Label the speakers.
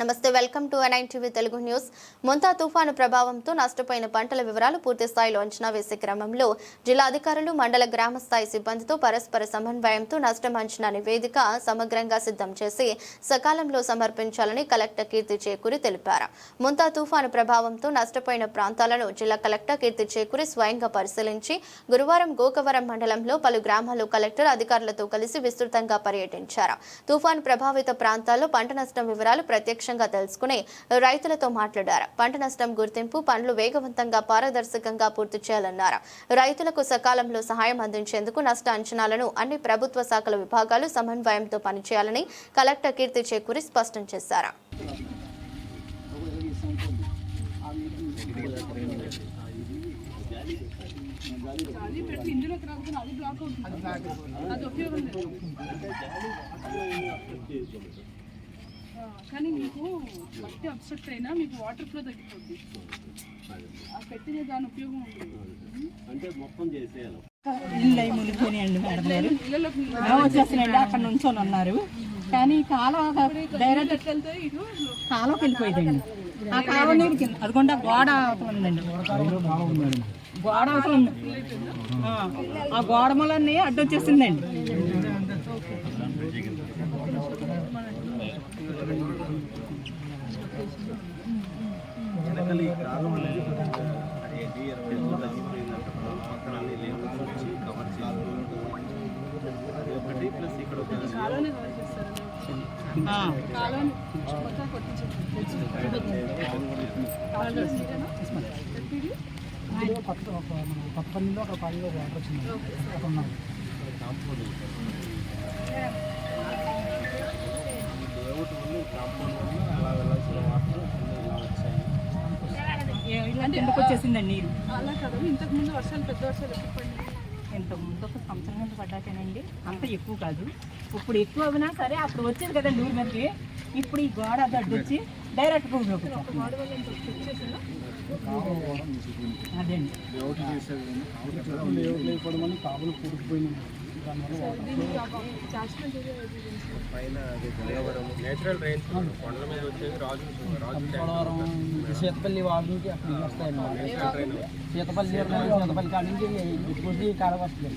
Speaker 1: నమస్తే welcome to NIN TV Telugu news. Montha తుఫాను ప్రభావంతో నష్టపోయిన పంటల వివరాలు పూర్తి స్థాయిలో అంచనా వేసే క్రమంలో జిల్లా అధికారులు మండల గ్రామ స్థాయి సిబ్బందితో పరస్పర సమన్వయంతో నష్టం అంచనా నివేదిక సమగ్రంగా సిద్ధం చేసి సకాలంలో సమర్పించాలని కలెక్టర్ కీర్తి చేకూరి తెలిపారు. ముంతా తుఫాను ప్రభావంతో నష్టపోయిన ప్రాంతాలను జిల్లా కలెక్టర్ కీర్తి చేకూరి స్వయంగా పరిశీలించి గురువారం గోకవరం మండలంలో పలు గ్రామాలు కలెక్టర్ అధికారులతో కలిసి విస్తృతంగా పర్యటించారు. తుఫాను ప్రభావిత ప్రాంతాల్లో పంట నష్టం వివరాలు ప్రత్యక్ష ప్రత్యక్షంగా తెలుసుకుని రైతులతో మాట్లాడారు. పంట నష్టం గుర్తింపు పనులు వేగవంతంగా పారదర్శకంగా పూర్తి చేయాలన్నారు. రైతులకు సకాలంలో సహాయం అందించేందుకు నష్ట అంచనాలను అన్ని ప్రభుత్వ శాఖల విభాగాలు సమన్వయంతో పనిచేయాలని కలెక్టర్ కీర్తి చేకూరి స్పష్టం చేశారు.
Speaker 2: అది పెట్టి అది బ్లాక్ అవుతుంది. అది ఉపయోగం లేదు. కానీ మీకు మట్టి అబ్సెక్ట్ అయినా మీకు వాటర్ ఫ్లో తగ్గిపోద్ది. ఆ పెట్టిన దాని ఉపయోగం ఉంటుంది
Speaker 3: అంటే మొత్తం చేసేయాలి.
Speaker 4: ఇల్లు అయి మునిగిపోయినాయండి మేడం గారు. అక్కడ నుంచొని ఉన్నారు కానీ కాలువ డైరెక్ట్ కాలువకి వెళ్ళిపోయిందండి ఆ కాలువ నీరు కింద అదిగోండి గోడ ఉందండి. గోడ ఉంది. ఆ, ఆ గోడ మూలన్నీ అడ్డొచ్చేసిందండి.
Speaker 3: వెనకాల కాలం అనేది ఇరవై తగ్గిపోయిందంట పక్కన వచ్చి కవర్ అది ఒకటి ప్లస్ ఇక్కడ ఒక
Speaker 2: కాలువని కవర్ చేస్తారు.
Speaker 4: ఆ,
Speaker 2: కాలువని మొత్తం
Speaker 4: కిందకు వచ్చేసిందండి నీరు
Speaker 2: అలా కాదు ఇంతకు ముందు వర్షాలు పెద్ద వర్షాలు ఎప్పుడు పడినాయి?
Speaker 4: ఒక సంవత్సరం కింద పడ్డాకేనండి. అంత ఎక్కువ కాదు. ఇప్పుడు ఎక్కువ అవునా సరే అప్పుడు వచ్చేది కదండి ఊరి మీదకి ఇప్పుడు ఈ గోడ
Speaker 2: వల్ల ఇంత వచ్చేసిందా.
Speaker 4: అదే అండి.
Speaker 3: నేచురల్ రైన్స్ కొండల మీద వచ్చేది రాజు రాజు
Speaker 5: సీతపల్లి వాగుకి అక్కడ నీళ్ళు వస్తాయండి సీతపల్లి సీతపల్లి కాడ నుంచి ఎక్కువ కాలం వస్తుంది.